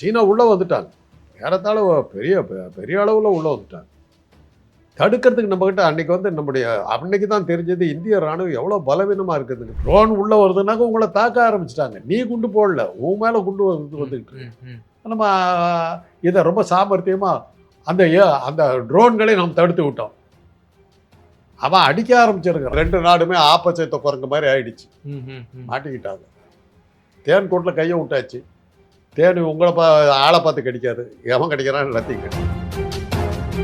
சீனா உள்ளே வந்துட்டாங்க. ஏறத்தாழ பெரிய பெரிய அளவில் உள்ளே வந்துட்டாங்க. தடுக்கிறதுக்கு நம்மக்கிட்ட அன்னைக்கு வந்து நம்முடைய அன்னைக்கு தான் தெரிஞ்சது இந்திய ராணுவம் எவ்வளோ பலவீனமாக இருக்குதுங்க ட்ரோன் உள்ளே வருதுனாக்க உங்களை தாக்க ஆரம்பிச்சிட்டாங்க. நீ குண்டு போடல உன் மேலே குண்டு வந்து வந்துக்கிட்டு. நம்ம இதை ரொம்ப சாமர்த்தியமாக அந்த ஏ- அந்த ட்ரோன்களை நாம் தடுத்து விட்டோம். அவன் அடிக்க ஆரம்பிச்சிருக்கான் ரெண்டு நாடுமே ஆப்போசிட்ட குரங்கு மாதிரி ஆயிடுச்சு. மாட்டிக்கிட்டாங்க. தேன் கூட்டில் கையை விட்டாச்சு. தேன் உங்களை பா ஆளை பார்த்து கடிக்காது எவன் கடிக்கிறான் எல்லாத்தையும் கடிக்கும்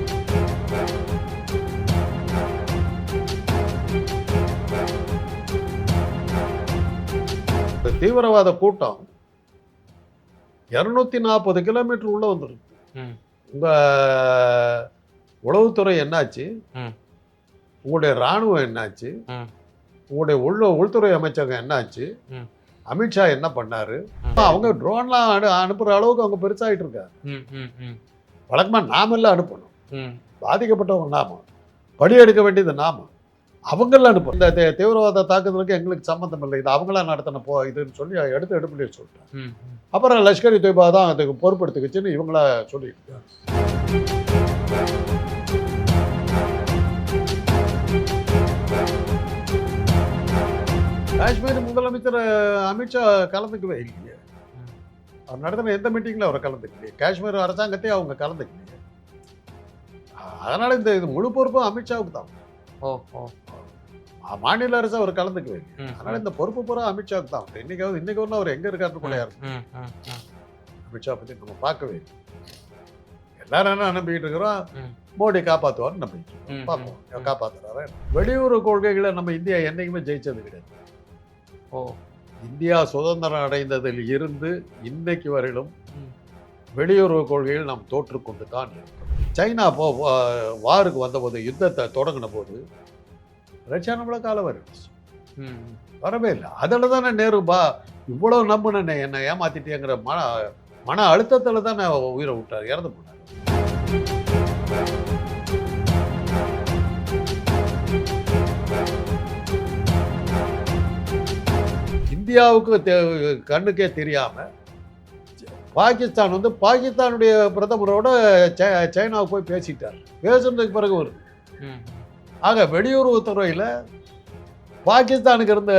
இந்த தீவிரவாத கூட்டம் இரநூத்தி நாற்பது கிலோமீட்டர் உள்ள வந்துருக்கு ம். உங்க உளவுத்துறை என்னாச்சு. உங்களுடைய ராணுவம் என்னாச்சு. உங்களுடைய உள்ள உள்துறை அமைச்சகம் என்னாச்சு. அமித்ஷா என்ன பண்ணாரு. அவங்க ட்ரோன்லாம் அனு அனுப்புற அளவுக்கு அவங்க பெருசாயிட்டு இருக்காங்க ம், ம், ம். வழக்கமா நாமெல்லாம் அனுப்பணும். பாதிக்கப்பட்டவங்க நாம படி எடுக்க வேண்டியது நாம அவங்களாம் அனுப்பணும் இந்த தீவிரவாத தாக்குதலுக்கு எங்களுக்கு சம்மந்தம் இல்லை இது அவங்களா நடத்தின போ இதுன்னு சொல்லி எடுத்து ம், ம். அப்புறம் லஷ்கர் தொய்பா தான் அதுக்கு பொறுப்பெடுத்துக்கிச்சுன்னு இவங்கள சொல்லிட்டு காஷ்மீர் முதலமைச்சர் அமித்ஷா கலந்துக்கவே இல்லையே. அவர் நடத்தின எந்த மீட்டிங்கில் அவர் கலந்துக்கலையே? காஷ்மீர் அரசாங்கத்தையே அவங்க கலந்துக்கலையே. அதனால இந்த இது முழு பொறுப்பும் அமித்ஷாவுக்கு தான். ஓ ஓ. மா- மாநில அரசு அவர் கலந்துக்கவே இல்லை அதனால இந்த பொறுப்பு பூரா அமித்ஷாவுக்கு தான். இன்னைக்காவது இன்னைக்கு வரலாம் அவர் எங்க ம், ம், ம். அமித்ஷா பத்தி நம்ம பார்க்கவே இல்லை எல்லாரும் என்ன நம்பிக்கிட்டு இருக்கிறோம். மோடி காப்பாற்றுவார்னு. ம், பார்ப்போம். ம். காப்பாத்துறாரு வெளியுறவு கொள்கைகளை நம்ம இந்தியா என்னைக்குமே ஜெயிச்சது கிடையாது. ஓ. இந்தியா சுதந்திரம் அடைந்ததில் இருந்து இன்னைக்கு வரையிலும். வெளியுறவு கொள்கையில் நாம் தோற்றுக்கொண்டு தான் சைனா போ வாருக்கு வந்தபோது யுத்தத்தை தொடங்கின போது ரஷ்யா நம்மளை கால வருச்சு ம், வரவே இல்லை. அதில் தானே நேரு பா இவ்வளோ நம்பினேன் என்னை ஏமாத்திட்டேங்கிற மன மன அழுத்தத்தில் தானே உயிரை விட்டார் இறந்து போனார். இந்தியாவுக்கு கண்ணுக்கே தெரியாம பாகிஸ்தான் வந்து பாகிஸ்தானுடைய பிரதமரோட சைனாவுக்கு போய் பேசிட்டார். பேசுனதுக்கு பிறகு வருது. ஆக வெளியுறவுத்துறையில் பாகிஸ்தானுக்கு இருந்த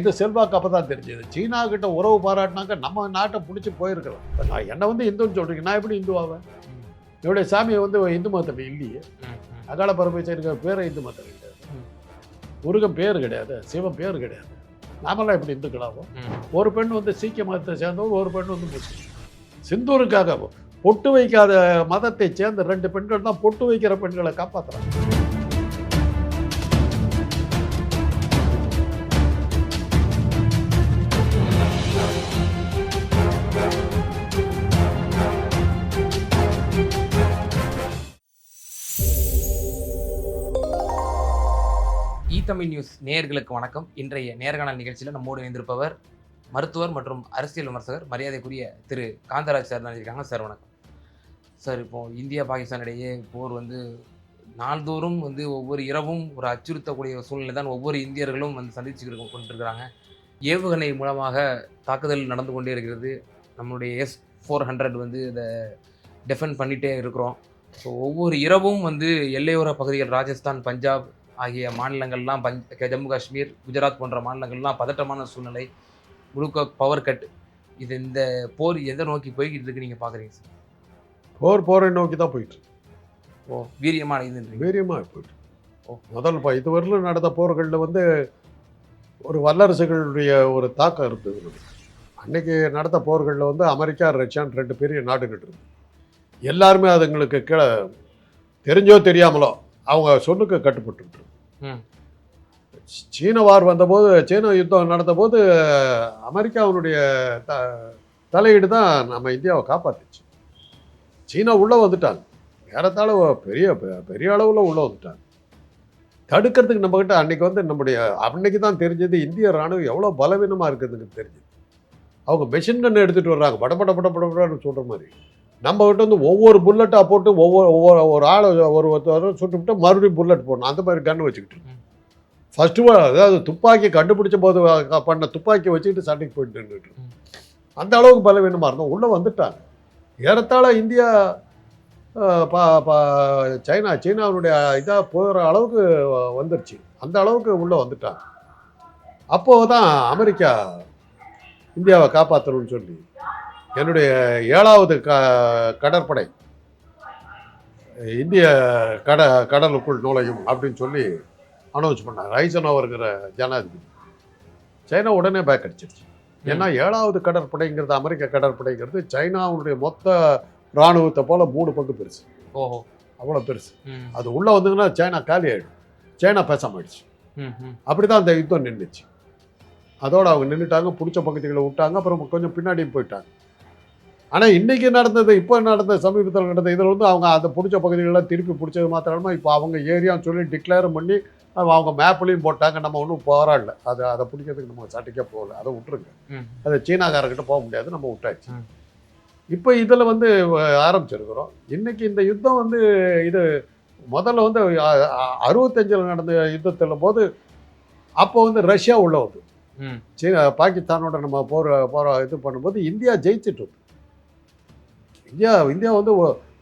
இது செல்வாக்கு அப்போ தான் தெரிஞ்சது. சீனா கிட்ட உறவு பாராட்டினாக்க நம்ம நாட்டை பிடிச்சி போயிருக்கலாம். இப்ப நான் என்னை வந்து இந்துன்னு சொல்றீங்க. நான் எப்படி இந்து ஆவேன் ம். என்னுடைய சாமியை வந்து இந்து மதத்தில் இல்லையே. அகால பரமேஸ்வரிக்கிற பேரை இந்து மதம் கிடையாது. முருகன் பேர் கிடையாது. சிவன் பேர் கிடையாது. நாமெல்லாம் எப்படி இந்துக்களாகும். ஒரு பெண் வந்து சீக்கிய மதத்தை சேர்ந்தவர் ஒரு பெண் வந்து முஸ்லீம். சிந்தூருக்காக பொட்டு வைக்காத மதத்தை சேர்ந்த ரெண்டு பெண்கள் தான் பொட்டு வைக்கிற பெண்களை காப்பாத்துறாங்க. ஈ தமிழ் நியூஸ் நேயர்களுக்கு வணக்கம். இன்றைய நேர்காணல் நிகழ்ச்சியில் நம்மோடு இணைந்திருப்பவர் மருத்துவர் மற்றும் அரசியல் விமர்சகர் மரியாதைக்குரிய திரு காந்தராஜ் சார் நினைச்சிருக்காங்க சார் வணக்கம். சார் இப்போது இந்தியா பாகிஸ்தான் இடையே போர் வந்து நாள்தோறும் வந்து ஒவ்வொரு இரவும் ஒரு அச்சுறுத்தக்கூடிய சூழ்நிலை தான் ஒவ்வொரு இந்தியர்களும் வந்து சந்திச்சு கொண்டிருக்கிறாங்க. ஏவுகணை மூலமாக தாக்குதல் நடந்து கொண்டே இருக்கிறது. நம்மளுடைய எஸ் ஃபோர் ஹண்ட்ரட் வந்து இதை டெஃபெண்ட் பண்ணிகிட்டே இருக்கிறோம். ஸோ ஒவ்வொரு இரவும் வந்து எல்லையோர பகுதிகள் ராஜஸ்தான் பஞ்சாப் ஆகிய மாநிலங்கள்லாம் பஞ் ஜம்மு காஷ்மீர் குஜராத் போன்ற மாநிலங்கள்லாம் பதட்டமான சூழ்நிலை முழுக்க பவர் கட் இது இந்த போர் எதை நோக்கி போய்கிட்டு இருக்கு நீங்கள் பார்க்குறீங்க சார் போர் போரை நோக்கி தான் போயிட்டு இருக்கு. ஓ வீரியமாக இதுன்றீங்க வீரியமாக போயிட்டு. ஓ. முதல் இப்போ இதுவரையிலும் நடந்த போர்களில் வந்து ஒரு வல்லரசுகளுடைய ஒரு தாக்கம் இருந்தது. அன்னைக்கு நடந்த போர்களில் வந்து அமெரிக்கா ரஷ்யான்னு ரெண்டு பெரிய நாடுகள் இருந்தது எல்லாருமே அதுங்களுக்கு கீழே தெரிஞ்சோ தெரியாமலோ அவங்க சொல்லுக்கு கட்டுப்பட்டு. சீன வார் வந்தபோது சீன யுத்தம் நடந்தபோது அமெரிக்காவினுடைய த தலையீடு தான் நம்ம இந்தியாவை காப்பாற்றுச்சு சீனா உள்ளே வந்துட்டாங்க. ஏறத்தாழ பெரிய பெரிய அளவில் உள்ளே வந்துட்டாங்க. தடுக்கிறதுக்கு நம்மக்கிட்ட அன்றைக்கி வந்து நம்முடைய அன்னைக்கு தான் தெரிஞ்சது இந்திய ராணுவம் எவ்வளோ பலவீனமாக இருக்குதுன்னு தெரிஞ்சது. அவங்க மெஷின் கன்று எடுத்துகிட்டு வர்றாங்க. பட பட பட சொல்கிற மாதிரி. நம்ம கிட்ட வந்து ஒவ்வொரு புல்லட்டாக போட்டு ஒவ்வொரு ஒவ்வொரு ஒரு ஆளை ஒரு ஒருத்தர் சுட்டுவிட்டு மறுபடியும் புல்லட் போடணும். அந்த மாதிரி கன்று வச்சுக்கிட்டு ஃபஸ்ட்டு அதாவது துப்பாக்கி கண்டுபிடிச்ச போது பண்ண துப்பாக்கி வச்சுக்கிட்டு சண்டைக்கு போயிட்டு நின்றுட்டு அந்த அளவுக்கு பலவீனமாக இருந்தோம். உள்ளே வந்துட்டாங்க. ஏறத்தாழ இந்தியா பா பா சைனா சீனாவுடைய இதாக போகிற அளவுக்கு வந்துருச்சு. அந்த அளவுக்கு உள்ளே வந்துட்டாங்க. அப்போது தான் அமெரிக்கா இந்தியாவை காப்பாற்றணும்னு சொல்லி என்னுடைய ஏழாவது க கடற்படை. இந்திய கட கடலுக்குள் நுழையும் அப்படின்னு சொல்லி அனௌன்ஸ் பண்ணாங்க. ஐசனோவருங்கிற ஜனாதிபதி. சைனா உடனே பேக் அடிச்சிருச்சு. ஏன்னா ஏழாவது கடற்படைங்கிறது அமெரிக்க கடற்படைங்கிறது சைனாவுடைய மொத்த இராணுவத்தை போல மூணு பங்கு பெருசு. ஓஹோ. அவ்வளோ பெருசு. அது உள்ளே வந்ததுன்னா சைனா காலி ஆயிடும். சைனா பேசாம ஆயிடுச்சு. அப்படி தான் அந்த யுத்தம் நின்றுச்சு அதோட அவங்க நின்றுட்டாங்க பிடிச்ச பகுதிகளை விட்டாங்க அப்புறம் கொஞ்சம் பின்னாடியும் போயிட்டாங்க. ஆனால் இன்னைக்கு நடந்தது இப்போ நடந்த சமீபத்தில் நடந்த இதில் வந்து அவங்க அந்த பிடிச்ச பகுதிகளெல்லாம் திருப்பி பிடிச்சது மாத்திரமா இப்போ அவங்க ஏரியான்னு சொல்லி டிக்ளேரும் பண்ணி அவ- அவங்க மேப்லேயும் போட்டாங்க. நம்ம ஒன்றும் போராடல. அதை அதை பிடிக்கிறதுக்கு நம்ம சட்டைக்கே போகல. அதை விட்டுருங்க. அது சீனாக்காரர்கிட்ட போக முடியாது. நம்ம விட்டாச்சு. இப்போ இதில் வந்து ஆரம்பிச்சிருக்கிறோம். இன்னைக்கு இந்த யுத்தம் வந்து இது முதல்ல வந்து அறுபத்தஞ்சில் நடந்த யுத்தத்தில் போது அப்போ வந்து ரஷ்யா உள்ள வந்து. சீனா பாகிஸ்தானோட நம்ம போகிற போகிற இது பண்ணும்போது இந்தியா ஜெயிச்சிட்டு இருக்கு. இந்தியா இந்தியா வந்து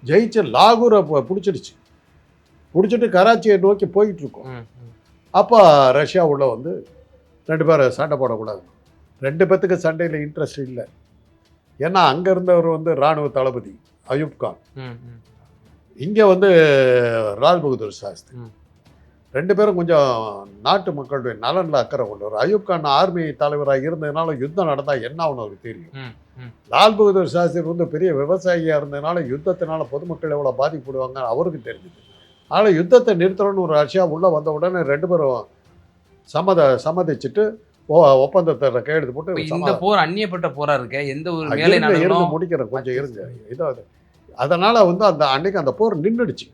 ஜெயிச்சு லாகூரை பிடிச்சிடுச்சு பிடிச்சிட்டு கராச்சியை நோக்கி போயிட்டு இருக்கோம். அப்போ ரஷ்யா உள்ள வந்து ரெண்டு பேரும் சண்டை போடக்கூடாது ரெண்டு பேத்துக்கு சண்டையில் இன்ட்ரெஸ்ட் இல்லை ஏன்னா அங்கே இருந்தவர் வந்து இராணுவ தளபதி அயூப் கான் ம், ம். இங்கே வந்து லால் பகதூர் சாஸ்திரி. ரெண்டு பேரும் கொஞ்சம் நாட்டு மக்களுடைய நலனில் அக்கறை கொண்டவர் அயூப் கான் ஆர்மி தலைவராக இருந்ததுனால யுத்தம் நடந்தால் என்ன ஆகும்னு அவருக்கு தெரியும். லால் பகதூர் சாஸ்திரி வந்து பெரிய விவசாயியாக இருந்ததுனால யுத்தத்தினால பொதுமக்கள் எவ்வளோ பாதிக்கப்படுவாங்க அவருக்கு தெரிஞ்சுது. அதனால் யுத்தத்தை நிறுத்தணும்னு ஒரு ரஷ்யா உள்ளே வந்த உடனே ரெண்டு பேரும் சம்மத சம்மதிச்சுட்டு ஒப்பந்தத்தை கையெழுத்து போட்டு இந்த போர் அந்நியப்பட்ட போரா இருக்க? எந்த ஒரு நாடுகளும் முடிக்கிறேன் கொஞ்சம் இருங்க. இதாவது அதனால வந்து அந்த அன்னைக்கு அந்த போர் நின்றுடுச்சு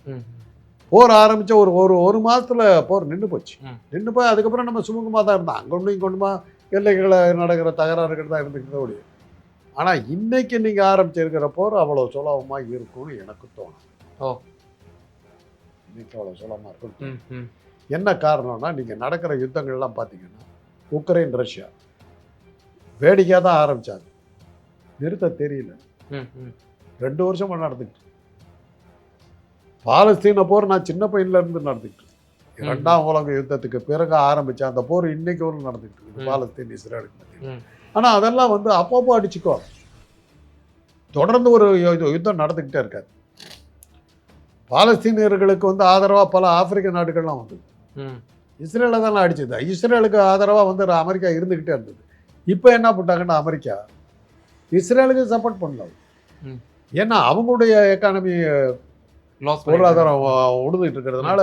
போர் ஆரம்பிச்ச ஒரு ஒரு ஒரு மாசத்துல போர் நின்று போச்சு. நின்று போய் அதுக்கப்புறம் நம்ம சுமூகமாக தான் இருந்தோம். அங்கே ஒன்றும் இங்கே ஒன்றுமா எல்லைகளை நடக்கிற தகராறுகள் தான் இருந்துக்கிட்டு ஒழிய ஆனால் இன்னைக்கு நீங்கள் ஆரம்பிச்சிருக்கிற போர் அவ்வளோ சுலபமாக இருக்கும்னு எனக்கு தோணும் ஓ. இன்னைக்கு அவ்வளோ சுலபமாக இருக்கும். என்ன காரணம்னா நீங்கள் நடக்கிற யுத்தங்கள்லாம் பார்த்தீங்கன்னா உக்ரைன் ரஷ்யா வேடிக்கையாக தான் ஆரம்பிச்சாங்க நிறுத்த தெரியல. ரெண்டு வருஷமா நடந்துக்கிட்டு. பாலஸ்தீன போர் நான் சின்ன பையன்ல இருந்து நடந்துக்கிட்டு. இரண்டாம் உலக யுத்தத்துக்கு பிறகு ஆரம்பிச்ச அந்த போர் இன்னைக்கு ஒரு நடந்துக்கிட்டு இருக்கு ம். பாலஸ்தீன் இஸ்ரேலுக்கு மத்தியில. ம். ஆனா அதெல்லாம் வந்து அப்பப்போ அடிச்சுக்கோ தொடர்ந்து ஒரு யுத்தம் நடந்துக்கிட்டே இருக்காது பாலஸ்தீனியர்களுக்கு வந்து ஆதரவா பல ஆப்பிரிக்க நாடுகள்லாம் வந்தது. இஸ்ரேலை தானே அடிச்சது இஸ்ரேலுக்கு ஆதரவா வந்து அமெரிக்கா இருந்துக்கிட்டே இருந்தது இப்போ என்ன பண்ணிட்டாங்கன்னா அமெரிக்கா இஸ்ரேலுக்கு சப்போர்ட் பண்ணல. ஏன்னா அவங்களுடைய எக்கானமி பொருளாதாரம் உடுதுட்டு இருக்கிறதுனால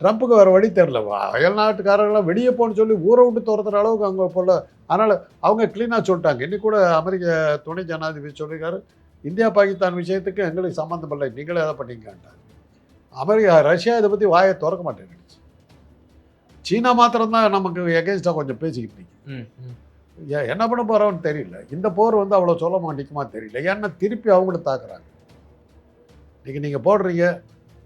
ட்ரம்ப்புக்கு வேற வழி தெரில அயல் நாட்டுக்காரங்களாம் வெளியே போன்னு சொல்லி ஊரை விட்டு துரத்துற அளவுக்கு அவங்க போல அதனால அவங்க க்ளீனாக சொல்லிட்டாங்க. இன்னைக்கு கூட அமெரிக்க துணை ஜனாதிபதி சொல்லியிருக்காரு. இந்தியா பாகிஸ்தான் விஷயத்துக்கு எங்களுக்கு சம்மந்தம் இல்லை. நீங்களே எதை பண்ணீங்கன்ட்டாங்க அமெரிக்கா ரஷ்யா இதை பற்றி வாயை திறக்க மாட்டேங்குது சீனா மாத்திரம்தான் நமக்கு எகேன்ஸ்டாக கொஞ்சம் பேசிக்கிட்டு. ஏ- என்ன பண்ண போகிறோன்னு தெரியல. இந்த போர் வந்து அவ்வளோ சொல்ல மாட்டேங்குமா தெரியல. ஏன்னா திருப்பி அவங்கள தாக்குறாங்க. இன்னைக்கு நீங்கள் போடுறீங்க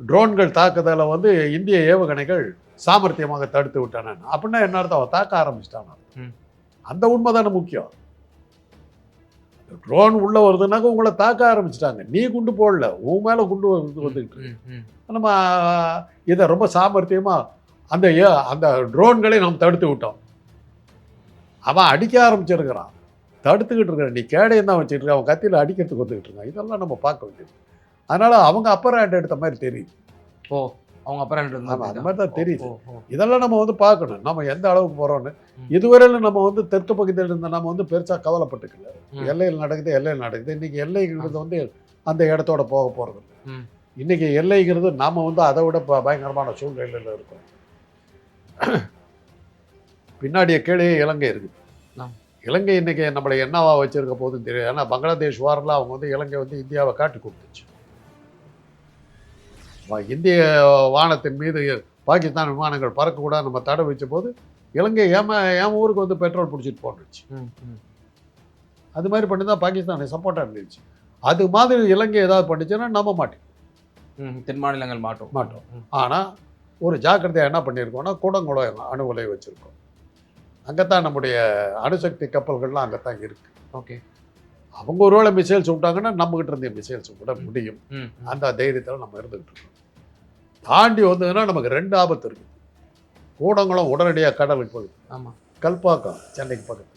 ட்ரோன்கள் தாக்குதலை வந்து இந்திய ஏவுகணைகள் சாமர்த்தியமாக தடுத்து விட்டானு. அப்படின்னா என்ன அர்த்தம்? தாக்க ஆரம்பிச்சிட்டான். அந்த உண்மை தானே முக்கியம் ட்ரோன் உள்ள வருதுன்னாக்க உங்களை தாக்க ஆரம்பிச்சிட்டாங்க. நீ குண்டு போடல உன் மேலே குண்டு வந்து வந்துக்கிட்டு. நம்ம இதை ரொம்ப சாமர்த்தியமா அந்த அந்த ட்ரோன்களை நாம் தடுத்து விட்டோம். அவன் அடிக்க ஆரம்பிச்சிருக்கிறான். தடுத்துக்கிட்டு இருக்கிறான் நீ கேடையும் தான் வச்சுட்டு இருக்க? அவன் கத்தியில் அடிக்கிறதுக்கு வந்துக்கிட்டு இருக்கான். இதெல்லாம் நம்ம பார்க்க வேண்டியது. அதனால அவங்க அப்பர் ஹேண்ட் எடுத்த மாதிரி தெரியுது. ஓ. அவங்க அப்புறம் ஆமா, அந்த மாதிரி தான் தெரியுது. இதெல்லாம் நம்ம வந்து பார்க்கணும் நம்ம எந்த அளவுக்கு ம். இதுவரையில நம்ம வந்து தெற்கு பகுதியில் இருந்த நம்ம வந்து பெருசா கவலைப்பட்டுக்கல. எல்லையில் நடக்குது எல்லையில் நடக்குது இன்னைக்கு எல்லைங்கிறது வந்து அந்த இடத்தோட போக. ம். இன்னைக்கு எல்லைங்கிறது நாம வந்து அதை விட பயங்கரமான சூழ்நிலையில் இருக்கோம் பின்னாடிய கீழே இலங்கை இருக்குது. இலங்கை இன்னைக்கு நம்மளை என்னவா வச்சிருக்க போகுதுன்னு தெரியும் ஏன்னா பங்களாதேஷ் வாரில் அவங்க வந்து இலங்கை வந்து இந்தியாவை காட்டி கொடுத்துச்சு இந்திய வானத்தின் மீது பாகிஸ்தான் விமானங்கள் பறக்கக்கூடாது நம்ம தடை வச்ச போது இலங்கை ஏமா என் ஊருக்கு வந்து பெட்ரோல் பிடிச்சிட்டு ம். அது மாதிரி பண்ணி தான் பாகிஸ்தானை சப்போர்ட்டாக இருந்துச்சு. அது மாதிரி இலங்கை ஏதாவது பண்ணுச்சுன்னா நம்ப மாட்டேன் ம், தென் மாநிலங்கள் மாட்டோம். மாட்டோம். ஆனால் ஒரு ஜாக்கிரதையாக என்ன பண்ணியிருக்கோம்னா கூடங்குளம் அணு உலை வச்சுருக்கோம். அங்கே தான் நம்முடைய அணுசக்தி கப்பல்கள்லாம் அங்கே தான் இருக்குது ஓகே. அவங்க ஒருவேளை மிசைல்ஸ் விட்டாங்கன்னா நம்மகிட்ட இருந்த மிசைல்ஸ் விட முடியும். அந்த தைரியத்தில் நம்ம இருந்துகிட்டு இருக்கோம். தாண்டி வந்ததுன்னா நமக்கு ரெண்டு ஆபத்து இருக்குது கூடங்குளம் உடனடியாக கடலுக்கு போகுது ஆமா. கல்பாக்கம் சென்னைக்கு பக்கத்தில்.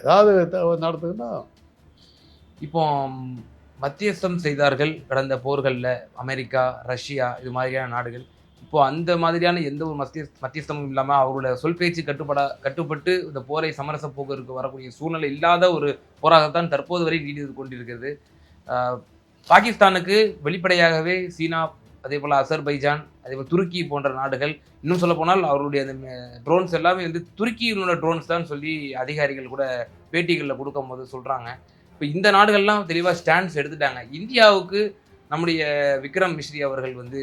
ஏதாவது நடக்குதுன்னா இப்போ மத்தியஸ்தம் செய்தார்கள் கடந்த போர்களில் அமெரிக்கா ரஷ்யா இது மாதிரியான நாடுகள். இப்போ அந்த மாதிரியான எந்த ஒரு மத்திய மத்தியஸ்தமும் இல்லாமல் அவரோட சொல் பேச்சு கட்டுப்பட கட்டுப்பட்டு இந்த போரை சமரச போக்குவரத்து வரக்கூடிய சூழ்நிலை இல்லாத ஒரு போராட்டத்தான் தற்போது வரை நீடித்து கொண்டிருக்கிறது. பாகிஸ்தானுக்கு வெளிப்படையாகவே சீனா அதே போல் அசர்பைஜான் அதே போல் துருக்கி போன்ற நாடுகள் இன்னும் சொல்ல போனால் அவருடைய அந்த ட்ரோன்ஸ் எல்லாமே வந்து துருக்கியினுடைய ட்ரோன்ஸ் தான் சொல்லி அதிகாரிகள் கூட பேட்டிகளில் கொடுக்கும் போது சொல்கிறாங்க இப்போ இந்த நாடுகள்லாம் தெளிவாக ஸ்டாண்ட்ஸ் எடுத்துட்டாங்க. இந்தியாவுக்கு நம்முடைய விக்ரம் மிஸ்ரி அவர்கள் வந்து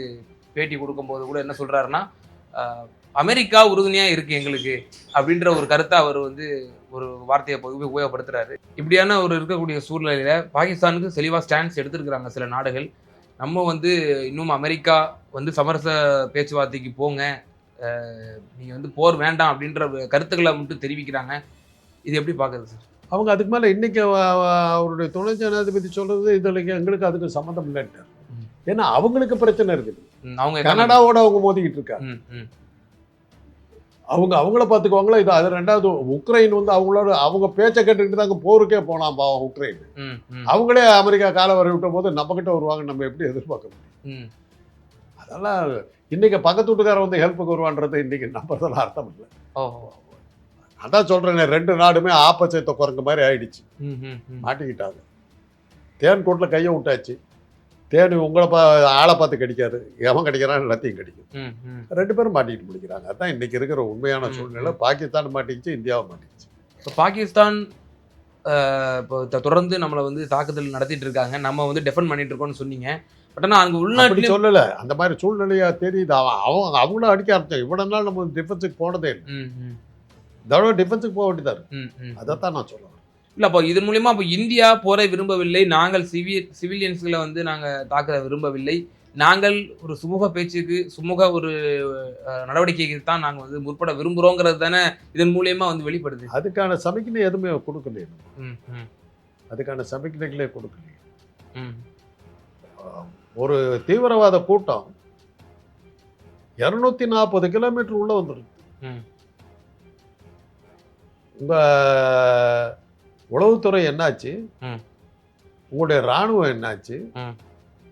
பேட்டி கொடுக்கும்போது கூட என்ன சொல்கிறாருன்னா அமெரிக்கா உறுதுணையாக இருக்குது எங்களுக்கு அப்படின்ற ஒரு கருத்தை அவர் வந்து ஒரு வார்த்தையை உப- உபயோகப்படுத்துறாரு. இப்படியான ஒரு இருக்கக்கூடிய சூழ்நிலையில் பாகிஸ்தானுக்கு தெளிவாக ஸ்டாண்ட்ஸ் எடுத்திருக்கிறாங்க சில நாடுகள். நம்ம வந்து இன்னும் அமெரிக்கா வந்து சமரச பேச்சுவார்த்தைக்கு போங்க நீங்கள் வந்து போர் வேண்டாம் அப்படின்ற கருத்துக்களை மட்டும் தெரிவிக்கிறாங்க. இது எப்படி பார்க்குறது சார்? அவங்க அதுக்கு மேலே அவ- அவருடைய துணை ஜனாதிபதி சொல்றது இதில் எங்களுக்கு அதுக்கு சம்மந்தம் இல்லைன்ட்டார். ஏன்னா அவங்களுக்கு பிரச்சனை இருக்குது. அவங்க கனடாவோட அவங்க மோதிக்கிட்டு இருக்காங்க. அவங்க அவங்கள பார்த்துக்குவாங்களா இது அது ரெண்டாவது உக்ரைன் வந்து அவங்களோட அவங்க பேச்சை கேட்டுக்கிட்டு தாங்க போருக்கே போனான் பாவம் உக்ரைன். அவங்களே அமெரிக்கா காலை வரை விட்ட போது நம்மக்கிட்ட வருவாங்க நம்ம எப்படி எதிர்பார்க்க முடியும்? ம். அதெல்லாம் இன்னைக்கு பக்கத்து வீட்டுக்காரன் வந்து ஹெல்ப்புக்கு வருவான்றது இன்னைக்கு நம்புறதுல அர்த்தம் இல்லை. அதான் சொல்றேனே ரெண்டு நாடுமே ஆப்பச்சேத்த குரங்கு மாதிரி ஆயிடுச்சு. மாட்டிக்கிட்டாங்க. தேன் கூட்டில் கையை விட்டாச்சு. தேன் உங்களை பா ஆளை பார்த்து கடிக்காது. எவன் கடிக்கிறான் எல்லாத்தையும் கடிக்கும். ரெண்டு பேரும் மாட்டிக்கிட்டு முடிக்கிறாங்க அதான் இன்னைக்கு இருக்கிற உண்மையான சூழ்நிலை. பாகிஸ்தான் மாட்டிக்கிச்சு இந்தியாவை மாட்டிக்கிச்சு. இப்போ பாகிஸ்தான் இப்போ தொடர்ந்து நம்மளை வந்து தாக்குதல் நடத்திட்டு இருக்காங்க. நம்ம வந்து டெஃபெண்ட் பண்ணிட்டு இருக்கோம்னு சொன்னீங்க. பட் ஆனால் அங்கே உள்நாட்டிலும் சொல்லல. அந்த மாதிரி சூழ்நிலையா தெரியுது. அவன் அவங்க அவங்களும் அடிக்க ஆரம்பிச்சாங்க. இவ்வளவு நாள் நம்ம டிஃபென்ஸுக்கு போனதே இல்லை. தடவை டிஃபென்ஸுக்கு போக வேண்டியதா இருக்கு. அதைத்தான் நான் சொல்லுவேன் இல்லை அப்போ இதன் மூலியமா அப்போ இந்தியா போரை விரும்பவில்லை. நாங்கள் சிவி சிவிலியன்ஸ்களை வந்து நாங்கள் தாக்க விரும்பவில்லை. நாங்கள் ஒரு சுமூக பேச்சுக்கு சுமூக ஒரு நடவடிக்கைக்கு தான் நாங்கள் வந்து முற்பட விரும்புகிறோங்கிறது தானே இதன் மூலியமா வந்து வெளிப்படுது. அதுக்கான சமிக்ஞை எதுவுமே கொடுக்கலையே. நம்ம. ம் ம். அதுக்கான சமிக்ஞைகளே கொடுக்கலையே. ம். ஒரு தீவிரவாத கூட்டம் இரநூத்தி நாற்பது கிலோமீட்டர் உள்ள வந்துருக்கு. ம். உங்க உளவுத்துறை என்னாச்சு. உங்களுடைய ராணுவம் என்னாச்சு.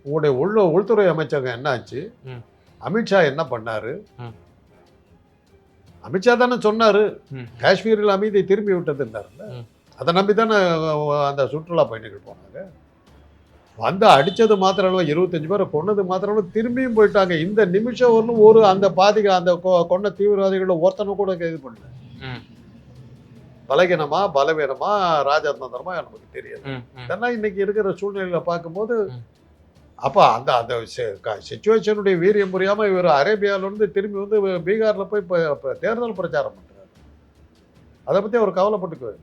உங்களுடைய உள் உள்துறை அமைச்சகம் என்னாச்சு. அமித்ஷா என்ன பண்ணாரு. அமித்ஷா தானே சொன்னாரு. காஷ்மீரில் அமைதியை திரும்பி விட்டதுன்னாருல்ல ம். அதை நம்பி தானே அந்த சுற்றுலா பயணிகள் போனாங்க வந்து அடிச்சது மாத்திரம் இல்ல, இருபத்தஞ்சு பேரை கொன்னது மாத்திரம் இல்ல, திரும்பியும் போயிட்டாங்க இந்த நிமிஷம் வரலும் ஒரு அந்த பாதிக அந்த கொன்ன தீவிரவாதிகள ஒருத்தனை கூட இது பண்ணல. பலகீனமா பலவீனமா ராஜதந்திரமா நமக்கு தெரியாது. இதெல்லாம் இன்னைக்கு இருக்கிற சூழ்நிலையில பார்க்கும்போது. அப்ப அந்த அந்த சுச்சுவேஷனுடைய வீரியம் புரியாம இவர் அரேபியால இருந்து திரும்பி வந்து பீகார்ல போய் இப்ப தேர்தல் பிரச்சாரம் பண்றாரு. அதை பத்தி அவர் கவலைப்பட்டுக்குவார்.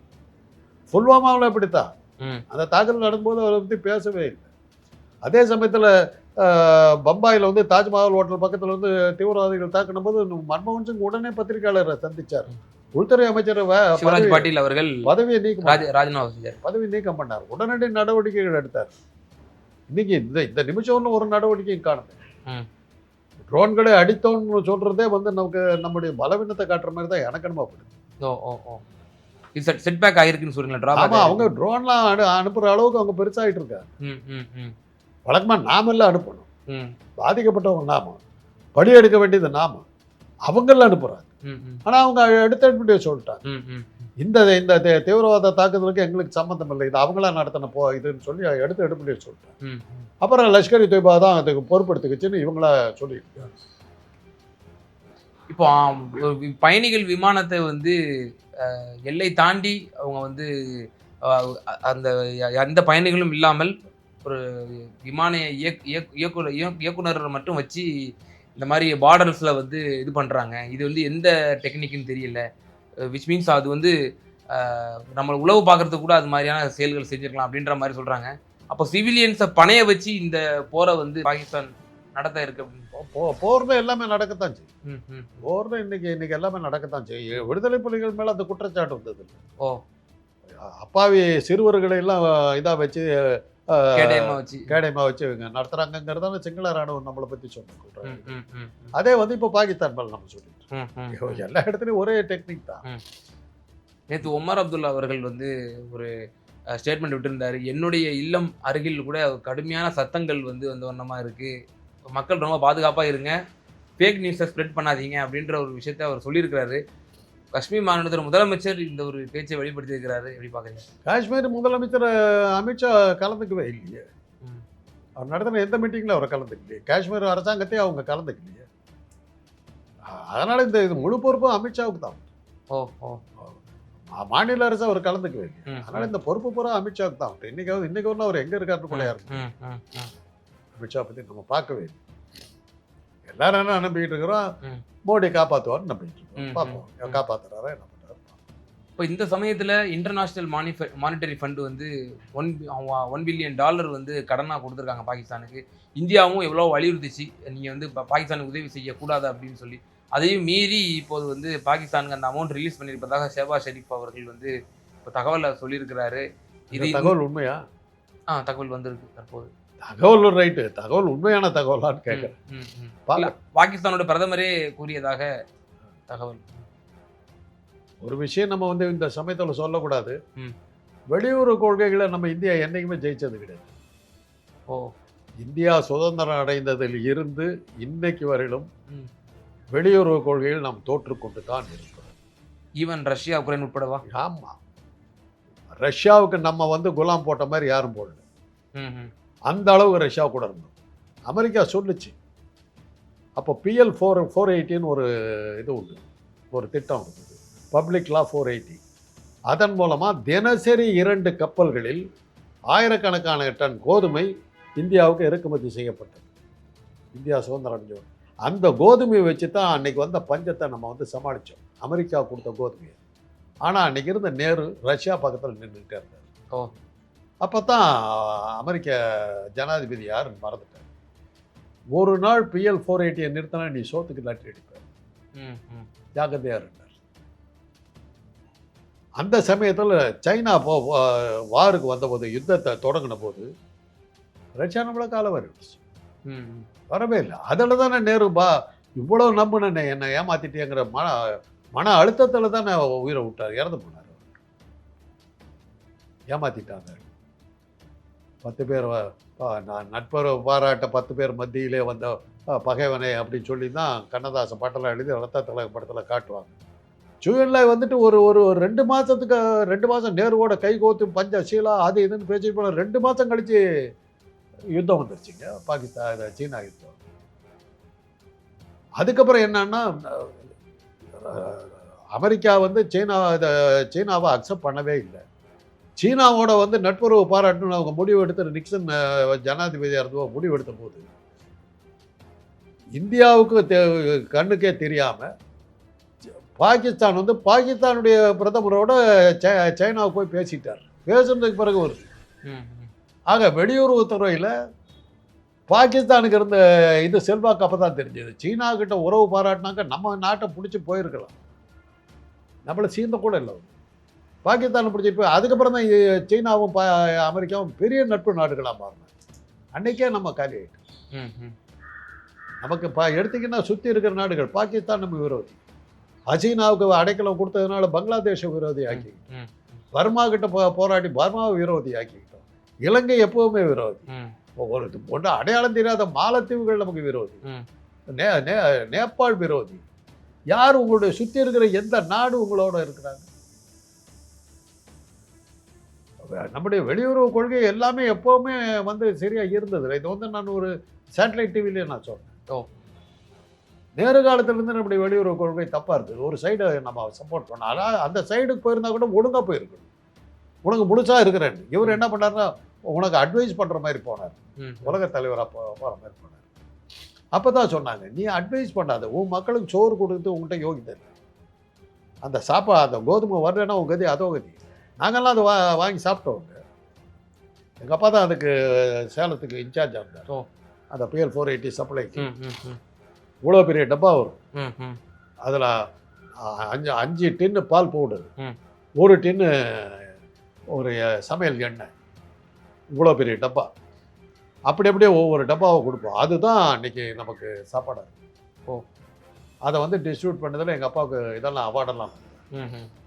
புல்வாமாவில் இப்படித்தான் ம். அந்த தாக்குதல் நடக்கும்போது அவரை பத்தி பேசவே இல்லை. அதே சமயத்துல பம்பாயில் வந்து தாஜ்மஹால் ஹோட்டல் பக்கத்துல வந்து தீவிரவாதிகள் தாக்கின போது மன்மோகன் சிங் உடனே பத்திரிகையாளரை சந்திச்சார். உள்துறை அமைச்சர் சிவராஜ் பாட்டீல் அவர்கள் பதவியை நீக்கம் ராஜ ராஜினாமா செஞ்சார். பதவி நீக்கம் பண்ணார். உடனடி நடவடிக்கைகள் எடுத்தார். இன்னைக்கு இந்த இந்த நிமிஷம் ஒன்றும் ஒரு நடவடிக்கையும் காணுது. ட்ரோன்களை அடித்தோம்னு சொல்றதே வந்து நமக்கு நம்முடைய பலவீனத்தை காட்டுற மாதிரி தான் எனக்கு என்னமோ படுது ஓ ஓ ஓ. இது செட் செட்பேக் ஆகிருக்குன்னு சொல்றீங்களா ஆமா அவங்க ட்ரோன்லாம் அனு அனுப்புற அளவுக்கு அவங்க பெருசாயிட்டு இருக்காங்க. ம் ம் ம். வழக்கமா நாமெல்லாம் அனுப்பணும். பாதிக்கப்பட்டவங்க நாம படி எடுக்க வேண்டியது நாம. அவங்கெல்லாம் அனுப்புறாங்க. ம் ம். ஆனா அவங்க எடுத்து சொல்லிட்டாங்க. இந்த இந்த தீவிரவாத தாக்குதலுக்கு எங்களுக்கு சம்மந்தம் இல்லை. இது அவங்களா நடத்தின போ இதுன்னு சொல்லி எடுத்து எடுப்படியே சொல்லிட்டாங்க. அப்புறம் லஷ்கர் இ தொய்பா தான் அதுக்கு பொறுப்பெடுத்துக்கிச்சுன்னு இவங்களா சொல்லிட்டு இருக்காங்க. இப்போ பயணிகள் விமானத்தை வந்து எல்லை தாண்டி அவங்க வந்து அந்த எந்த பயணிகளும் இல்லாமல் ஒரு விமான இயக் இயக் இயக்குனர் இயக்- இயக்குனர் மட்டும் வச்சு இந்த மாதிரி பார்டர்ஸில் வந்து இது பண்ணுறாங்க இது வந்து எந்த டெக்னிக்குன்னு தெரியல. விச் மீன்ஸ் அது வந்து அஹ், நம்மளை உளவு பார்க்கறதுக்கு கூட அது மாதிரியான செயல்கள் செஞ்சிருக்கலாம் அப்படின்ற மாதிரி சொல்கிறாங்க அப்போ சிவிலியன்ஸை பணைய வச்சு இந்த போரை வந்து பாகிஸ்தான் நடத்த இருக்கு போர்ல எல்லாமே நடக்கத்தான் செய்யும். ம் ம். போர்ல இன்னைக்கு இன்னைக்கு எல்லாமே நடக்கத்தான் செய்யும். விடுதலை புலிகள் மேல அந்த குற்றச்சாட்டு வந்தது. ஓ. அப்பாவி சிறுவர்களை எல்லாம் இதாக வச்சு கேடயமா வச்சு. இவங்க நடத்துறாங்கிறதான சிங்கள ராணுவம் நம்மளை ம், ம். அதே வந்து இப்போ பாகிஸ்தான் மேல நம்ம சொல்லிட்டு. எல்லா இடத்துலையும் ஒரே டெக்னிக் தான். நேத்து ஒமர் அப்துல்லா அவர்கள் வந்து ஒரு ஸ்டேட்மெண்ட் விட்டிருந்தாரு. என்னுடைய இல்லம் அருகில் கூட கடுமையான சத்தங்கள் வந்து வந்த வண்ணமா இருக்கு. மக்கள் ரொம்ப பாதுகாப்பா இருங்க. ஃபேக் நியூஸை ஸ்ப்ரெட் பண்ணாதீங்க அப்படின்ற ஒரு விஷயத்த அவர் சொல்லியிருக்கிறாரு. காஷ்மீர் மாநிலத்தில் முதலமைச்சர் இந்த ஒரு பேச்சை வெளிப்படுத்தியிருக்கிறாரு. எப்படி பாக்குறீங்க காஷ்மீர் முதலமைச்சர் அமித்ஷா கலந்துக்கவே இல்லையே. அவர் நடத்தின எந்த மீட்டிங்கில் அவர் கலந்துக்கலையே? காஷ்மீர் அரசாங்கத்தையும் அவங்க கலந்துக்கலையே. அதனால இந்த இது முழு பொறுப்பும் அமித்ஷாவுக்கு தான். ஓ ஓ. மாநில அரசு அவர் கலந்துக்கவே இல்லை ம், அதனால இந்த பொறுப்பு பூரா அமித்ஷாவுக்கு தான். இன்னைக்காவது இன்னைக்கு வரலாம் அவர் எங்க இருக்காருன்னு கூட யாருக்கு ம், ம், ம். அமித்ஷா பத்தி நம்ம பார்க்கவே இல்லை எல்லாரும் என்ன நம்பிக்கிட்டு இருக்கிறோம். மோடி காப்பாத்துவார்னு நம்பிக்கிட்டு இருக்கோம். பார்ப்போம். காப்பாத்துறாரா என்ன பண்றாரு? இப்போ இந்த சமயத்தில் இன்டர்நேஷ்னல் மானிஃப மானிட்டரி ஃபண்டு வந்து ஒன் ஒன் பில்லியன் டாலர் வந்து கடனாக கொடுத்துருக்காங்க பாகிஸ்தானுக்கு. இந்தியாவும் எவ்வளோ வலியுறுத்திச்சு. நீங்கள் வந்து பாகிஸ்தானுக்கு உதவி செய்யக்கூடாது அப்படின்னு சொல்லி. அதையும் மீறி இப்போது வந்து பாகிஸ்தானுக்கு அந்த அமௌண்ட் ரிலீஸ் பண்ணியிருப்பதாக ஷெபா ஷெரீப் அவர்கள் வந்து இப்போ தகவலை சொல்லியிருக்கிறாரு. இது தகவல் உண்மையா? ஆ தகவல் வந்திருக்கு தற்போது. தகவல் ரைட்டு தகவல் உண்மையான தகவலான்னு கேட்குறேன். பாகிஸ்தானோட பிரதமரே கூறியதாக தகவல். ஒரு விஷயம் நம்ம வந்து இந்த சமயத்தில் சொல்லக்கூடாது. வெளியுறவு கொள்கைகளை நம்ம இந்தியா என்னைக்குமே ஜெயிச்சது கிடையாது. ஓ. இந்தியா சுதந்திரம் அடைந்ததில் இருந்து இன்னைக்கு வரையிலும். வெளியுறவு கொள்கையில் நாம் தோற்றுக்கொண்டு தான் இருக்கிறோம். ஈவன் ரஷ்யா உக்ரைன் உட்படவா? ஆமா. ரஷ்யாவுக்கு நம்ம வந்து குலாம் போட்ட மாதிரி யாரும் போடல. அந்த அளவுக்கு ரஷ்யா கூட இருந்தோம் அமெரிக்கா சொல்லுச்சு. அப்போ பிஎல் ஃபோர் ஃபோர் எயிட்டின்னு ஒரு இது உண்டு. ஒரு திட்டம் இருக்குது பப்ளிக் லா ஃபோர் எயிட்டி அதன் மூலமாக தினசரி இரண்டு கப்பல்களில் ஆயிரக்கணக்கான டன் கோதுமை இந்தியாவுக்கு இறக்குமதி செய்யப்பட்டது. இந்தியா சுதந்திரம் அடைஞ்ச அந்த கோதுமையை வச்சு தான் அன்னைக்கு வந்த பஞ்சத்தை நம்ம வந்து சமாளித்தோம் அமெரிக்கா கொடுத்த கோதுமையை. ஆனால் அன்னைக்கு இருந்த நேரு ரஷ்யா பக்கத்தில் நின்றுக்கிட்டே இருந்தார். ஓ. அப்போ தான் அமெரிக்க ஜனாதிபதி யாருன்னு மறந்துட்டார் ஒரு நாள் பிஎல் ஃபோர் எயிட்டியை நிறுத்தினா நீ சோத்துக்கு லாட்டரி அடிப்ப. ம் ம். ஜாக்கிரதையாக இருந்தார் அந்த சமயத்தில் சைனா போ வாருக்கு வந்தபோது யுத்தத்தை தொடங்கின போது ரஷ்யா நம்மளை கால வரிடுச்சு வரவே இல்லை. அதில் தானே நேரு பா இவ்வளோ நம்பினே என்னை ஏமாத்திட்டேங்கிற மன மன அழுத்தத்தில் தான் உயிரை விட்டார் இறந்து போனார் ஏமாத்திட்டாங்க பத்து பேர் நான் நட்புறவு பாராட்ட பத்து பேர் மத்தியிலே வந்த பகைவனை பகைவனே அப்படின்னு சொல்லி தான் கண்ணதாசன் பாட்டெல்லாம் எழுதி ரத்த திலக படத்தில் காட்டுவாங்க. ஜூன்ல வந்துட்டு ஒரு ஒரு ரெண்டு மாதத்துக்கு ரெண்டு மாதம் நேருவோட கை கோத்து பஞ்ச சீலா அது இதுன்னு பேச்சு போல ரெண்டு மாதம் கழித்து யுத்தம் வந்துருச்சுங்க. பாகிஸ்தான் சீனா யுத்தம். அதுக்கப்புறம் என்னன்னா அமெரிக்கா வந்து சீனா சீனாவை அக்செப்ட் பண்ணவே இல்லை. சீனாவோட வந்து நட்புறவு பாராட்டணும்னு அவங்க முடிவு எடுத்து நிக்சன் ஜனாதிபதியாக இருந்தோ முடிவு எடுத்த போது இந்தியாவுக்கு கண்ணுக்கே தெரியாமல் பாகிஸ்தான் வந்து பாகிஸ்தானுடைய பிரதமரோட சை- சைனாவுக்கு போய் பேசிட்டார். பேசுனதுக்கு பிறகு ஒரு ஆக வெளியுறவுத்துறையில் பாகிஸ்தானுக்கு இருந்த இது செல்வாக்கு அப்போ தான் தெரிஞ்சது. சீனா கிட்ட உறவு பாராட்டினாக்க நம்ம நாட்டை பிடிச்சி போயிருக்கலாம். நம்மளை சீந்த கூட இல்லை. பாகிஸ்தானை பிடிச்சிட்டு போய் அதுக்கப்புறம் தான் சீனாவும் பா அமெரிக்காவும் பெரிய நட்பு நாடுகளாக மாறினாங்க அன்னைக்கே நம்ம காலி ஆயிட்டோம். ம் ம். நமக்கு பா எடுத்திங்கன்னா சுற்றி இருக்கிற நாடுகள் பாகிஸ்தான் நம்ம விரோதி. ஹசீனாவுக்கு அடைக்கலம் கொடுத்ததுனால பங்களாதேஷை விரோதி ஆக்கி. பர்மா கிட்ட போ போராடி பர்மாவை விரோதி ஆக்கிக்கிட்டோம். இலங்கை எப்பவுமே விரோதி. ஒரு ஒன்று அடையாளம் தெரியாத மாலத்தீவுகள் நமக்கு விரோதி. நே நேபாள் விரோதி. யார் உங்களுடைய சுற்றி இருக்கிற எந்த நாடு உங்களோட இருக்கிறாங்க? நம்முடைய வெளியுறவு கொள்கை எல்லாமே எப்போவுமே வந்து சரியா இருந்தது இது வந்து நான் ஒரு சேட்டலைட் டிவிலே நான் சொன்னேன். நேரு காலத்திலிருந்து நம்முடைய வெளியுறவு கொள்கை தப்பா இருந்தது. ஒரு சைடை நம்ம சப்போர்ட் பண்ணோம். ஆனால் அந்த சைடுக்கு போயிருந்தா கூட ஒழுங்கா போயிருக்கணும் உனக்கு முழுசா இருக்கிறேன். இவர் என்ன பண்ணாருன்னா உனக்கு அட்வைஸ் பண்ற மாதிரி போனார். உலக தலைவராக போ போகிற மாதிரி போனார். அப்போ தான் சொன்னாங்க நீ அட்வைஸ் பண்ணாத. உன் மக்களுக்கு சோறு கொடுத்து உங்கள்கிட்ட யோகிதை இல்லை அந்த சாப்பா அந்த கோதுமை வரலன்னா உன் கதி அதோ கதி. நாங்கள்லாம் அதை வா வாங்கி சாப்பிட்டோம் எங்கள் அப்பா தான் அதுக்கு சேலத்துக்கு இன்சார்ஜ் இருந்தார். அந்த பிஎல் ஃபோர் எயிட்டி சப்ளைக்கு இவ்வளோ பெரிய டப்பா வரும். அதில் அஞ்சு அஞ்சு டின்னு பால் பவுடர். ஒரு டின்னு ஒரு சமையல் எண்ணெய். இவ்வளோ பெரிய டப்பா. அப்படி அப்படியே ஒவ்வொரு டப்பாவை கொடுப்போம். அதுதான் அன்னைக்கு நமக்கு சாப்பாடு ஓ. அதை வந்து டிஸ்ட்ரிபியூட் பண்ணதில் எங்கள் அப்பாவுக்கு இதெல்லாம் அவார்டெல்லாம்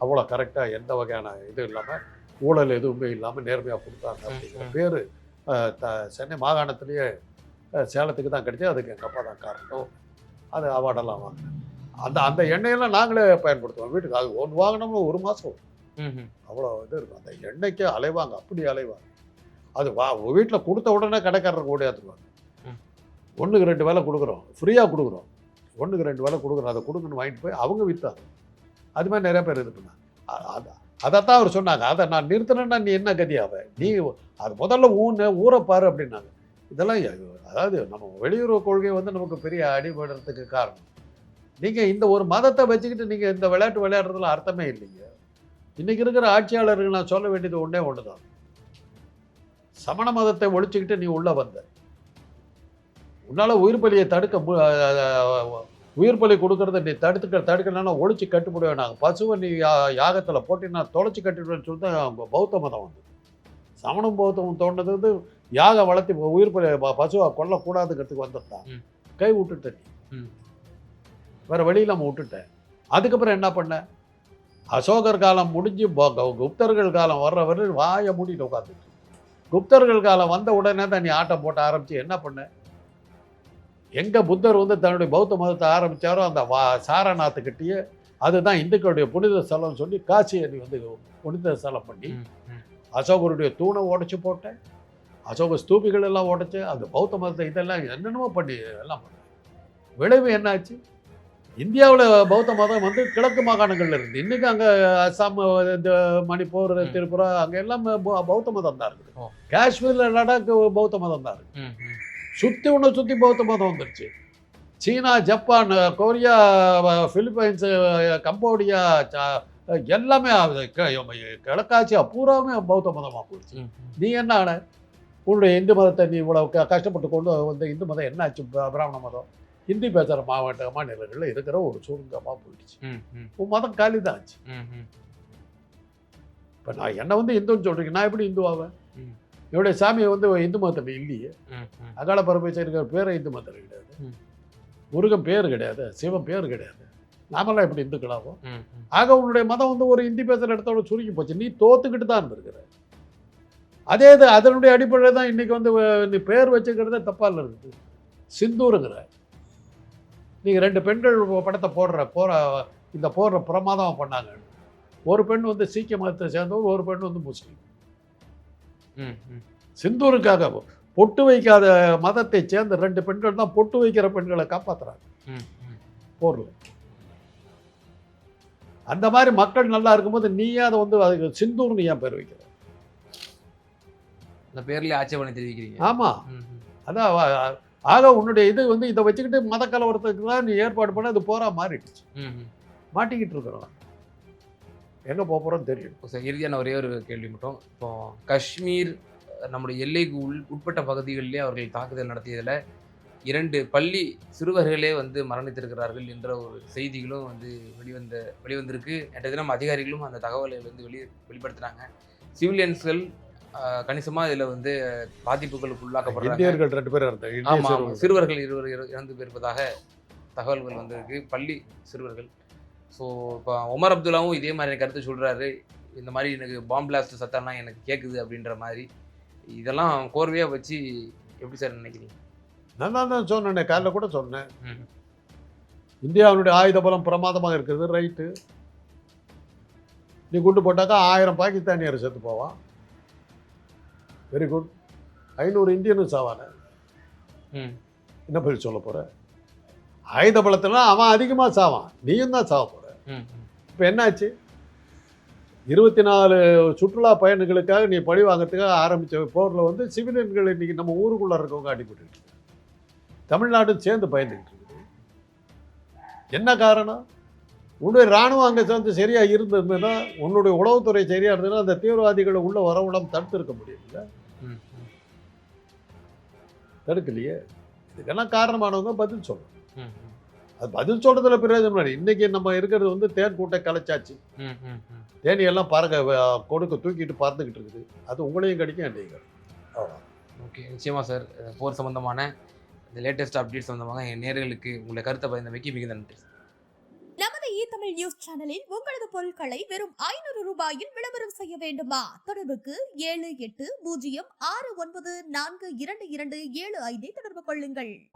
அவ்வளோ கரெக்டாக எந்த வகையான இது இல்லாமல் ஊழல் எதுவுமே இல்லாமல் நேர்மையாக கொடுத்தாங்க அப்படிங்கிற. பேர் சென்னை மாகாணத்திலேயே சேலத்துக்கு தான் கிடைச்சி அதுக்கு எங்கள் அப்பா தான் காரணம். அது அவார்டெல்லாம் வாங்கினேன் அந்த அந்த எண்ணெயெல்லாம் நாங்களே பயன்படுத்துவோம். வீட்டுக்கு அது ஒன்று வாங்கினோம்னா ஒரு மாதம் அவ்வளோ இது இருக்கும். அந்த எண்ணெய்க்கு அலைவாங்க. அப்படி அலைவாங்க. அது வா வீட்டில் கொடுத்த உடனே கடைக்காரருக்கு ஓடியாத்துருவாங்க. ஒன்றுக்கு ரெண்டு வேலை கொடுக்குறோம். ஃப்ரீயாக கொடுக்குறோம். ஒன்றுக்கு ரெண்டு வேலை கொடுக்குறோம். அதை கொடுங்கன்னு வாங்கிட்டு போய் அவங்க விற்றாங்க அது மாதிரி நிறைய பேர் இது அதைத்தான் அவர் சொன்னாங்க. அதை நான் நிறுத்தினேன்னா நீ என்ன கதியாவ நீ அது முதல்ல ஊன ஊரை பாரு அப்படின்னாங்க. இதெல்லாம் அதாவது நம்ம வெளியுறவு கொள்கை வந்து நமக்கு பெரிய அடிபடுறதுக்கு காரணம். நீங்கள் இந்த ஒரு மதத்தை வச்சுக்கிட்டு நீங்கள் இந்த விளையாட்டு விளையாடுறதுல அர்த்தமே இல்லைங்க. இன்னைக்கு இருக்கிற ஆட்சியாளர்கள் நான் சொல்ல வேண்டியது ஒன்றே ஒன்று தான் சமண மதத்தை ஒழிச்சுக்கிட்டு நீ உள்ளே வந்த. உன்னால் உயிர் பலியை தடுக்க மு- உயிர் பலி கொடுக்கறத நீ தடுத்துக்க தடுக்கணும்னா ஒழிச்சு கட்டுப்படுவேன் நாங்கள் பசுவை நீ யா- யாகத்தில் போட்டு நான் தொலைச்சி கட்டிடுவேன்னு சொல்லி தான் அவங்க பௌத்த மதம் வந்து. சமணம் பௌத்தமும் தோணுது வந்து யாகம் வளர்த்தி உயிர் பலி பசுவை கொல்லக்கூடாதுங்கிறதுக்கு வந்ததான் ம். கை விட்டுட்ட நீ. வேற வழி இல்லாமல் விட்டுட்டேன் அதுக்கப்புறம் என்ன பண்ண? அசோகர் காலம் முடிஞ்சு குப்தர்கள் காலம் வர்ற வரை வாயை மூடிட்டு உட்காந்துட்டு குப்தர்கள் காலம் வந்த உடனே தான் நீ ஆட்டம் போட்ட ஆரம்பிச்சு என்ன பண்ண? எங்க புத்தர் வந்து தன்னுடைய பௌத்த மதத்தை ஆரம்பிச்சாரோ அந்த வா சாரநாத்துக்கிட்டேயே அதுதான் இந்துக்களுடைய புனித ஸ்தலம்னு சொல்லி காசியை நீ வந்து புனித ஸ்தலம் பண்ணி. அசோகருடைய தூணை உடைச்சு போட்டேன் அசோக ஸ்தூபிகள் எல்லாம் உடைச்சு அந்த பௌத்த மதத்தை இதெல்லாம் என்னென்னமோ பண்ணி எல்லாம் பண்ண விளைவு என்னாச்சு இந்தியாவில் பௌத்த மதம் வந்து கிழக்கு மாகாணங்கள்ல இருந்து இன்னைக்கு அங்கே அஸ்ஸாம் இந்த மணிப்பூர். திரிபுரா அங்கே எல்லாம் பௌத்த மதம் தான் இருக்குது. காஷ்மீர்ல லடாக் பௌத்த மதம் தான் இருக்கு ம் ம் சுற்றி ஒன்று சுற்றி பௌத்த மதம் வந்துருச்சு. China Japan Korea Philippines Cambodia ச- எல்லாமே கிழக்காசியா பூராமே பௌத்த மதமாக போயிடுச்சு நீ என்ன ஆன உன்னுடைய இந்து மதத்தை நீ இவ்வளவு க- கஷ்டப்பட்டு கொண்டு வந்த இந்து மதம் என்னாச்சு? பிராமண மதம். ஹிந்தி பேசுகிற மாவட்ட மாநிலங்களில் இருக்கிற ஒரு சுருங்கமாக போயிடுச்சு. உன் மதம் காலி தான் ஆச்சு இப்போ நான் என்ன வந்து இந்துன்னு சொல்கிறீங்க நான் எப்படி இந்துவாவேன்? ம். என்னுடைய சாமியை வந்து இந்து மதத்தில் இல்லையே. அகால பரமேஸ்வரிக்கிற பேரை இந்து மதத்தில் கிடையாது. முருகன் பேர் கிடையாது சிவன் பேர் கிடையாது. நாமெல்லாம் எப்படி இந்துக்களாகும் ஆக உன்னுடைய மதம் வந்து ஒரு இந்தி பேசுகிற இடத்தோட சுருங்கி போச்சு. நீ தோத்துக்கிட்டு தான் இருந்திருக்கிற. அதே இது அதனுடைய அடிப்படையில் தான் இன்னைக்கு வந்து நீ பேர் வச்சுக்கிறதே தப்பா இல்லை இருக்குது. சிந்தூருங்கிற. நீங்கள் ரெண்டு பெண்கள் படத்தை போடுற போற இந்த போடுற பிரமாதம் பண்ணாங்க. ஒரு பெண் வந்து சீக்கிய மதத்தை சேர்ந்தவர் ஒரு பெண் வந்து முஸ்லீம். சிந்தூருக்காக பொட்டு வைக்காத மதத்தை சேர்ந்த ரெண்டு பெண்கள் தான் பொட்டு வைக்கிற பெண்களை ம் போரில். அந்த மாதிரி மக்கள் நல்லா இருக்கும்போது நீயே அதை வந்து அதுக்கு சிந்தூர்னு ஏன் பேர் வைக்கிற? இந்த பேர்லயே ஆட்சேபனை தெரிவிக்கிறீங்க. ஆமா. ம் ம். அதான் ஆக உன்னுடைய இது வந்து இதை வச்சுக்கிட்டு மத கலவரத்துக்கு தான் நீ ஏற்பாடு பண்ண அது போரா மாறிடுச்சு. மாட்டிக்கிட்டு இருக்கிறோம் எங்க போக போறோம்னு தெரியும். சார் இறுதியான ஒரே ஒரு கேள்வி மட்டும். இப்போ காஷ்மீர் நம்முடைய எல்லைக்கு உள் உட்பட்ட பகுதிகளிலே அவர்கள் தாக்குதல் நடத்தியதில் இரண்டு பள்ளி சிறுவர்களே வந்து மரணித்திருக்கிறார்கள் என்ற ஒரு செய்திகளும் வந்து வெளிவந்த வெளிவந்திருக்கு. நேற்று தினம் அதிகாரிகளும் அந்த தகவலை வந்து வெளி வெளிப்படுத்தினாங்க. சிவிலியன்ஸ்கள் கணிசமாக இதில் வந்து பாதிப்புகளுக்கு உள்ளாக்கப்படுறாங்க. ரெண்டு இந்திய ஆமாம் சிறுவர்கள். இருவர் இற- இறந்து போயிருப்பதாக தகவல்கள் வந்திருக்கு. பள்ளி சிறுவர்கள். ஸோ இப்போ உமர் அப்துல்லாவும் இதே மாதிரி கருத்து சொல்கிறாரு இந்த மாதிரி எனக்கு பாம் பிளாஸ்ட் சத்தம்லாம் எனக்கு கேட்குது அப்படின்ற மாதிரி. இதெல்லாம் கோர்வையாக வச்சு எப்படி சார் நினைக்கிறீங்க? நான் தான் தான் சொன்னேனே காலைல கூட சொன்னேன். ம். இந்தியாவுடைய ஆயுத பலம் பிரமாதமாக இருக்கிறது ரைட்டு நீ குண்டு போட்டாக்கா ஆயிரம் பாகிஸ்தானியர் செத்து போவான். வெரி குட் ஐநூறு இந்தியனும் சாவானே ம். என்ன பதில் சொல்ல போற? ஆயுத பலத்துல அவன் அதிகமாக சாவான். நீயும் தான் சாவ. இப்போ என்னாச்சு? இருபத்தி நாலு சுற்றுலா பயணிகளுக்காக நீ பழி வாங்கறதுக்காக ஆரம்பிச்ச போரில் வந்து சிவிலியன்கள் இன்னைக்கு நம்ம ஊருக்குள்ளே இருக்கவங்க அடிபட்டு. தமிழ்நாடும் சேர்ந்து பயந்துக்கிட்டு இருக்குது. என்ன காரணம்? உன்னுடைய இராணுவம் அங்கே சேர்ந்து சரியாக இருந்திருந்ததுன்னா உன்னுடைய உளவுத்துறை சரியாக இருந்ததுன்னா அந்த தீவிரவாதிகளை உள்ள வரவுடம் தடுத்திருக்க முடியல. தடுக்கலையே? இதுக்கெல்லாம் காரணமானவங்க பதில் சொல்லணும். அது பதில் சொல்றதுல பிரயோஜனம் இல்லை. இன்னைக்கு நம்ம இருக்கிறது வந்து தேன் கூட்டை கலைச்சாச்சு. ம் ம் ம். தேனி எல்லாம் பறக்க வ- கொடுக்க தூக்கிட்டு பறந்துக்கிட்டு இருக்குது. அது உங்களையும் கடிக்கும் என்னையும் கடிக்கும். ஓகே நிச்சயமா சார். போர் சம்பந்தமான இந்த லேட்டஸ்ட் அப்டேட் சம்பந்தமாக என் நேர்களுக்கு உங்களை கருத்தை பயந்தமைக்கு மிகுந்த நன்றி நமது இ தமிழ் நியூஸ் சேனலில் உங்களது பொருட்களை வெறும் ஐநூறு ரூபாயில் விளம்பரம் செய்ய வேண்டுமா? தொடர்புக்கு ஏழு எட்டு பூஜ்ஜியம் ஆறு ஒன்பது நான்கு இரண்டு இரண்டு ஏழு ஐந்தை தொடர்பு கொள்ளுங்கள்.